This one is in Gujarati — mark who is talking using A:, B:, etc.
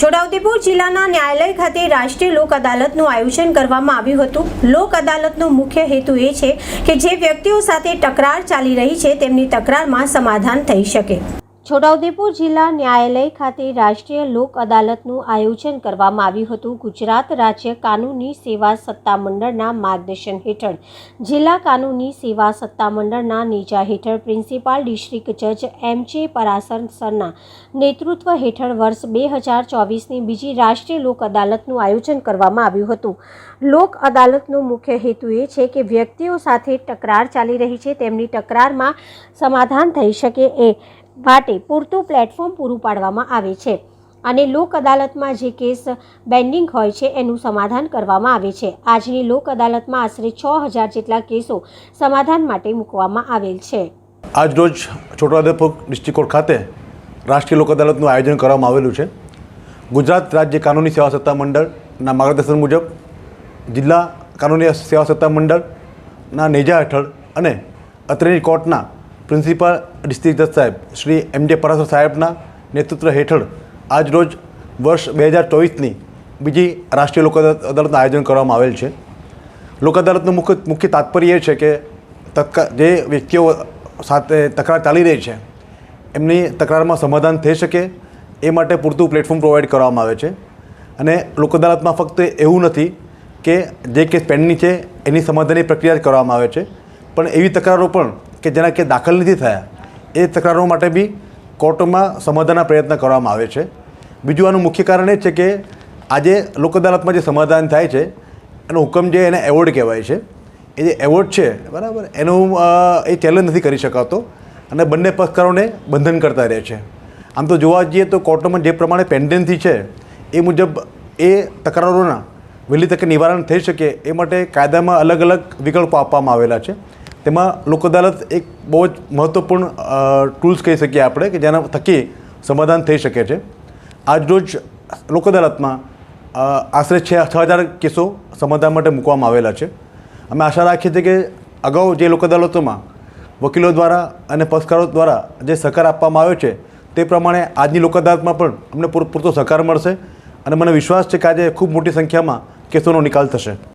A: છોટાઉદેપુર જિલ્લાના ન્યાયાલય ખાતે રાષ્ટ્રીય લોક અદાલતનું આયોજન કરવામાં આવ્યું હતું. લોક અદાલતનો મુખ્ય હેતુ એ છે કે જે વ્યક્તિઓ સાથે તકરાર ચાલી રહી છે તેમની તકરારમાં સમાધાન થઈ શકે. છોટાઉદેપુર જિલ્લા ન્યાયાલય ખાતે રાષ્ટ્રીય લોક અદાલતનું આયોજન કરવામાં આવ્યું હતું. ગુજરાત રાજ્ય કાનૂની સેવા સત્તામંડળના માર્ગદર્શન હેઠળ જિલ્લા કાનૂની સેવા સત્તામંડળના નેજા હેઠળ પ્રિન્સિપાલ ડિસ્ટ્રિક્ટ જજ એમ જે પરાસર સરના નેતૃત્વ હેઠળ વર્ષ બે હજાર ચોવીસની બીજી રાષ્ટ્રીય લોક અદાલતનું આયોજન કરવામાં આવ્યું હતું. લોક અદાલતનો મુખ્ય હેતુ એ છે કે વ્યક્તિઓ સાથે તકરાર ચાલી રહી છે. તેમની તકરારમાં સમાધાન થઈ શકે એ માટે પૂરતું પ્લેટફોર્મ પૂરું પાડવામાં આવે છે. અને લોક અદાલતમાં જે કેસ બેન્ડિંગ હોય છે, એનું સમાધાન કરવામાં આવે છે. આજની લોક અદાલતમાં આશરે છ હજાર જેટલા કેસો સમાધાન માટે મૂકવામાં આવેલ છે.
B: આજરોજ છોટાઉદેપુર ડિસ્ટ્રિક્ટ કોર્ટ ખાતે રાષ્ટ્રીય લોક અદાલતનું આયોજન કરવામાં આવેલું છે. ગુજરાત રાજ્ય કાનૂની સેવા સત્તા મંડળના માર્ગદર્શન મુજબ જિલ્લા કાનૂની સેવા સત્તા મંડળના નેજા હેઠળ અને અત્રેની કોર્ટના પ્રિન્સિપાલ ડિસ્ટ્રિક્ટ જજ સાહેબ શ્રી એમ જે પરાસર સાહેબના નેતૃત્વ હેઠળ આજરોજ વર્ષ બે હજાર ચોવીસની બીજી રાષ્ટ્રીય લોક અદાલતનું આયોજન કરવામાં આવેલ છે. લોક અદાલતનું મુખ્ય મુખ્ય તાત્પર્ય એ છે કે તત્કા જે વ્યક્તિઓ સાથે તકરાર ચાલી રહી છે, એમની તકરારમાં સમાધાન થઈ શકે એ માટે પૂરતું પ્લેટફોર્મ પ્રોવાઈડ કરવામાં આવે છે. અને લોક અદાલતમાં ફક્ત એવું નથી કે જે કેસ પેન્ડિંગ છે એની સમાધાનની પ્રક્રિયા જ કરવામાં આવે છે. પણ એવી તકરારો પણ કે જેના કે દાખલ નથી થયા, એ તકરારો માટે બી કોર્ટમાં સમાધાનના પ્રયત્ન કરવામાં આવે છે. બીજું આનું મુખ્ય કારણ એ છે કે આજે લોક અદાલતમાં જે સમાધાન થાય છે, એનો હુકમ જે એને એવોર્ડ કહેવાય છે. એ જે એવોર્ડ છે, બરાબર, એનું એ ચેલેન્જ નથી કરી શકાતો અને બંને પક્ષકારોને બંધન કરતા રહે છે. આમ તો જોવા જઈએ તો કોર્ટમાં જે પ્રમાણે પેન્ડન્સી છે, એ મુજબ એ તકરારોના વહેલી તકે નિવારણ થઈ શકે એ માટે કાયદામાં અલગ અલગ વિકલ્પો આપવામાં આવેલા છે. તેમાં લોક અદાલત એક બહુ જ મહત્ત્વપૂર્ણ ટૂલ્સ કહી શકીએ આપણે કે જેના થકી સમાધાન થઈ શકે છે. આજરોજ લોક અદાલતમાં આશરે છ છ હજાર કેસો સમાધાન માટે મૂકવામાં આવેલા છે. અમે આશા રાખીએ છીએ કે અગાઉ જે લોક અદાલતોમાં વકીલો દ્વારા અને પક્ષકારો દ્વારા જે સહકાર આપવામાં આવ્યો છે, તે પ્રમાણે આજની લોક અદાલતમાં પણ અમને પૂર- પૂરતો સહકાર મળશે અને મને વિશ્વાસ છે કે આજે ખૂબ મોટી સંખ્યામાં કેસોનો નિકાલ થશે.